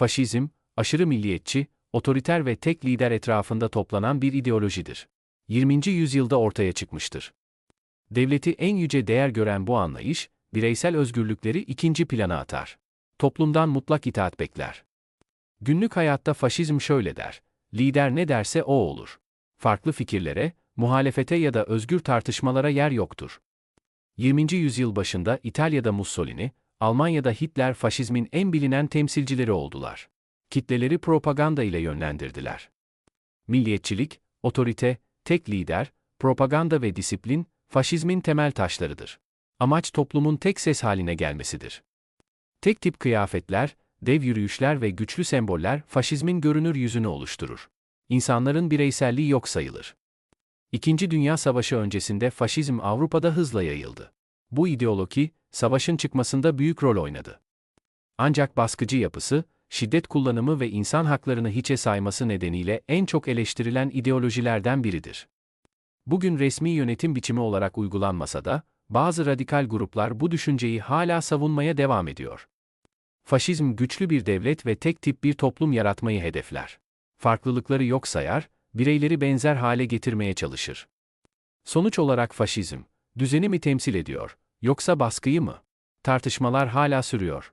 faşizm, aşırı milliyetçi, otoriter ve tek lider etrafında toplanan bir ideolojidir. 20. yüzyılda ortaya çıkmıştır. Devleti en yüce değer gören bu anlayış, bireysel özgürlükleri ikinci plana atar. Toplumdan mutlak itaat bekler. Günlük hayatta faşizm şöyle der, lider ne derse o olur. Farklı fikirlere, muhalefete ya da özgür tartışmalara yer yoktur. 20. yüzyıl başında İtalya'da Mussolini, Almanya'da Hitler faşizmin en bilinen temsilcileri oldular. Kitleleri propaganda ile yönlendirdiler. Milliyetçilik, otorite, tek lider, propaganda ve disiplin, faşizmin temel taşlarıdır. Amaç toplumun tek ses haline gelmesidir. Tek tip kıyafetler, dev yürüyüşler ve güçlü semboller faşizmin görünür yüzünü oluşturur. İnsanların bireyselliği yok sayılır. İkinci Dünya Savaşı öncesinde faşizm Avrupa'da hızla yayıldı. Bu ideoloji, savaşın çıkmasında büyük rol oynadı. Ancak baskıcı yapısı, şiddet kullanımı ve insan haklarını hiçe sayması nedeniyle en çok eleştirilen ideolojilerden biridir. Bugün resmi yönetim biçimi olarak uygulanmasa da, bazı radikal gruplar bu düşünceyi hala savunmaya devam ediyor. Faşizm güçlü bir devlet ve tek tip bir toplum yaratmayı hedefler. Farklılıkları yok sayar, bireyleri benzer hale getirmeye çalışır. Sonuç olarak faşizm, düzeni mi temsil ediyor, yoksa baskıyı mı? Tartışmalar hala sürüyor.